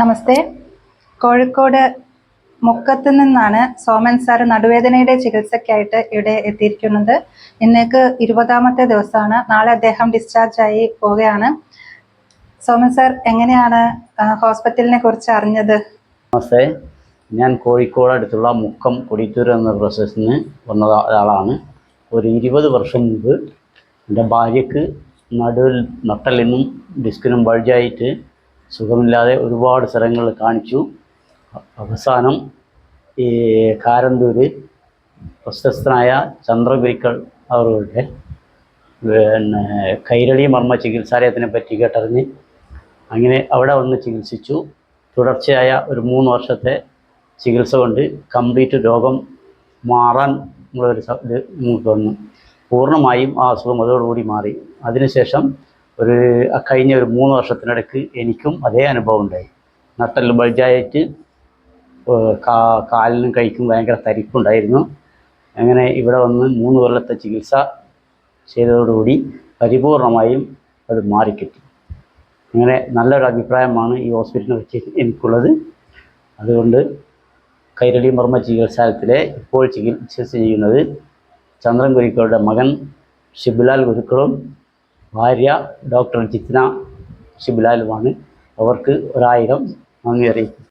നമസ്തേ. കോഴിക്കോട് മുക്കത്ത് നിന്നാണ് സോമൻ സാർ നടുവേദനയുടെ ചികിത്സയ്ക്കായിട്ട് ഇവിടെ എത്തിയിരിക്കുന്നത്. ഇന്നേക്ക് ഇരുപതാമത്തെ ദിവസമാണ്. നാളെ അദ്ദേഹം ഡിസ്ചാർജ് ആയി പോവുകയാണ്. സോമൻ സാർ എങ്ങനെയാണ് ഹോസ്പിറ്റലിനെ കുറിച്ച് അറിഞ്ഞത്? നമസ്തേ. ഞാൻ കോഴിക്കോട് അടുത്തുള്ള മുക്കം കൊടിത്തൂർ എന്ന പ്രദേശത്ത് നിന്ന് വന്ന ഒരാളാണ്. ഒരു ഇരുപത് വർഷം മുമ്പ് എന്റെ ഭാര്യയ്ക്ക് നടുവിൽ നട്ടലിനും ഡിസ്കിനും ബൾജായിട്ട് സുഖമില്ലാതെ ഒരുപാട് സ്ഥലങ്ങൾ കാണിച്ചു. അവസാനം ഈ കാരന്തൂര് പ്രശസ്തനായ ചന്ദ്രഗുരുക്കൾ അവരുടെ പിന്നെ കൈരളി മർമ്മ ചികിത്സാലയത്തിനെ പറ്റി കേട്ടറിഞ്ഞ് അങ്ങനെ അവിടെ വന്ന് ചികിത്സിച്ചു. തുടർച്ചയായ ഒരു മൂന്ന് വർഷത്തെ ചികിത്സ കൊണ്ട് കംപ്ലീറ്റ് രോഗം മാറാൻ ഉള്ള ഒരു ഇത് നമുക്ക് വന്നു. പൂർണമായും ആ അസുഖം അതോടുകൂടി മാറി. അതിനുശേഷം ഒരു കഴിഞ്ഞ ഒരു മൂന്ന് വർഷത്തിനിടയ്ക്ക് എനിക്കും അതേ അനുഭവം ഉണ്ടായി. നട്ടൽ ബൾജായിട്ട് കാ- കാലിനും കൈക്കും ഭയങ്കര തരിപ്പുണ്ടായിരുന്നു. അങ്ങനെ ഇവിടെ വന്ന് മൂന്ന് കൊല്ലത്തെ ചികിത്സ ചെയ്തതോടുകൂടി പരിപൂർണമായും അത് മാറിക്കിട്ടി. അങ്ങനെ നല്ലൊരു അഭിപ്രായമാണ് ഈ ഹോസ്പിറ്റലിനെ വെച്ച് എനിക്കുള്ളത്. അതുകൊണ്ട് കൈരളി മർമ്മ ചികിത്സാലയത്തിലെ ഇപ്പോൾ ചികിത്സ ചെയ്യുന്നത് ചന്ദ്രൻ ഗുരുക്കളുടെ മകൻ ഷിബുലാൽ ഗുരുക്കളും ഭാര്യ ഡോക്ടർ ജിത്ന ഷിബുലാലുമാണ് അവർക്ക് ഒരായിരം നന്ദി അറിയിക്കുന്നു.